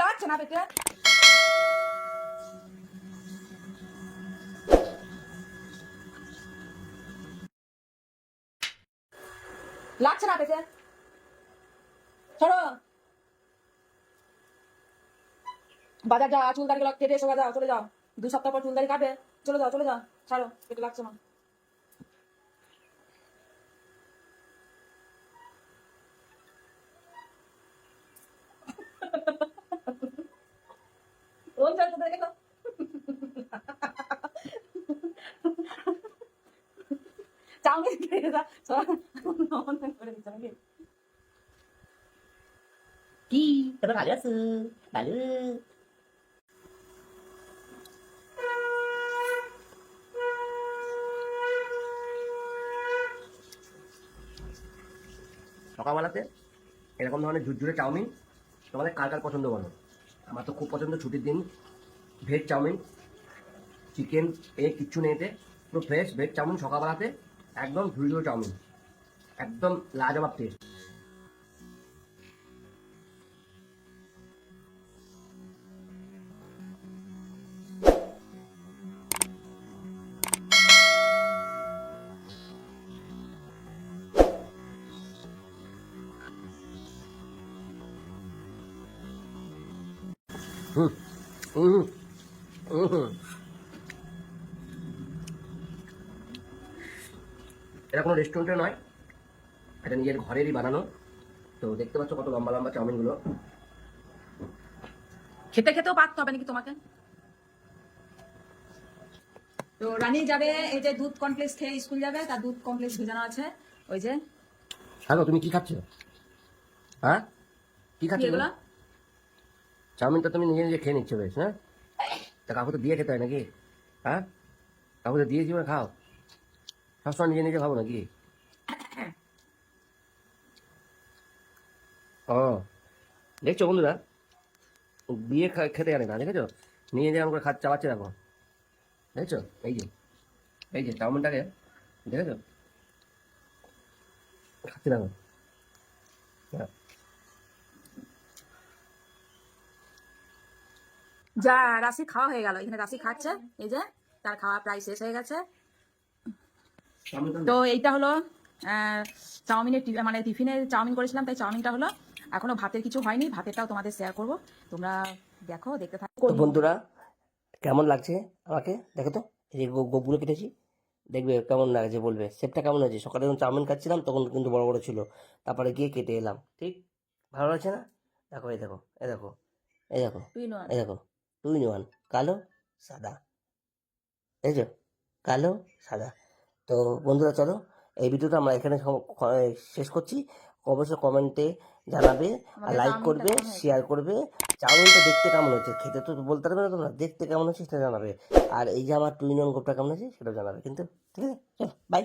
লাগছে না পেটে? লাগছে বাজার যা চুল দাড়ি কেটে এসে যাও চলে যাও। দুই সপ্তাহ পর চুল দাড়ি কাটবে। চলে যাও চলে যাও। ছাড়ো, পেটে লাগছে না। চাউমিন খেয়ে যা। করে সকালবেলাতে এরকম ধরনের ঝুরঝুরে চাউমিন তোমাদের কার কার পছন্দ বলো? আমার তো খুব পছন্দ ছুটির দিন। ভেজ চাউমিন, চিকেন, এ কিচ্ছু নেই এতে। পুরো ফ্রেশ ভেজ চাউমিন সকালবেলাতে। একদম ঝুড়ি চাউমিন। একদম লাজবাব টেস্ট এটা কোনো রেস্টুরেন্টে নয়। এটা নিজের ঘরেরই বানানো। তো দেখতে পাচ্ছ কত লম্বা লম্বা চাউমিনগুলো। খেতে খেতেও পারতে হবে নাকি তোমাকে? তো রানী যাবে এই যে দুধ কমপ্লেক্স খেয়ে স্কুল যাবে তার দুধ কমপ্লেক্স ভেজানো আছে। ওই যে। হ্যালো তুমি কি খাচ্ছ? হ্যাঁ? কি খাচ্ছ এগুলো? চাউমিনটা তুমি নিজে নিজে খেয়ে নিচ্ছ বেশ হ্যাঁ? তা কাকু তো দিয়ে খেতে হয় নাকি? হ্যাঁ? কাকু তো দিয়ে জীবনে খাও। সবসময় নিজে নিজে খাব নাকি? ও, দেখছ বন্ধুরা? বিয়ে খেতে জানে না, দেখেছ? নিয়ে যেমন করে খাত চালাচ্ছে দেখো। দেখছ? এই যে এই যে চাউমিনটাকে, দেখেছ? খাচ্ছে দেখো। হ্যাঁ। যা রাশি খাওয়া হয়ে গেল। এখানে রাশি খাচ্ছে এই যে তার খাওয়া প্রায় শেষ হয়ে গেছে। তো এইটা হলো চাউমিনের টি- মানে টিফিনে চাউমিন করেছিলাম তাই চাউমিনটা হলো এখনও ভাতের কিছু হয়নি ভাতেরটাও তোমাদের শেয়ার করব। তোমরা দেখো দেখতে থাকো। বন্ধুরা কেমন লাগছে আমাকে? দেখো তো এই যে গোপগুলো কেটেছি দেখবে কেমন লাগছে বলবে। সেপটা কেমন আছে সকালে যখন চাউমিন খাচ্ছিলাম তখন কিন্তু বড় বড় ছিল। তারপরে গিয়ে কেটে এলাম ঠিক? ভালো লাগছে না? দেখো এই দেখো এই দেখো এই দেখো এই দেখো টু ইন ওয়ান কালো সাদা। দেখছ কালো সাদা। তো বন্ধুরা চলো এই ভিডিওটা আমরা এখানে শেষ করছি। অবশ্যই কমেন্টে জানাবে আর লাইক করবে শেয়ার করবে। চাউমিনটা দেখতে কেমন হচ্ছে খেতে তো বলতে পারবে না তোমরা। দেখতে কেমন হচ্ছে সেটা জানাবে। আর এই যে আমার টু ইন ওয়ান গোপটা কেমন আছে সেটাও জানাবে। কিন্তু ঠিক আছে চলো বাই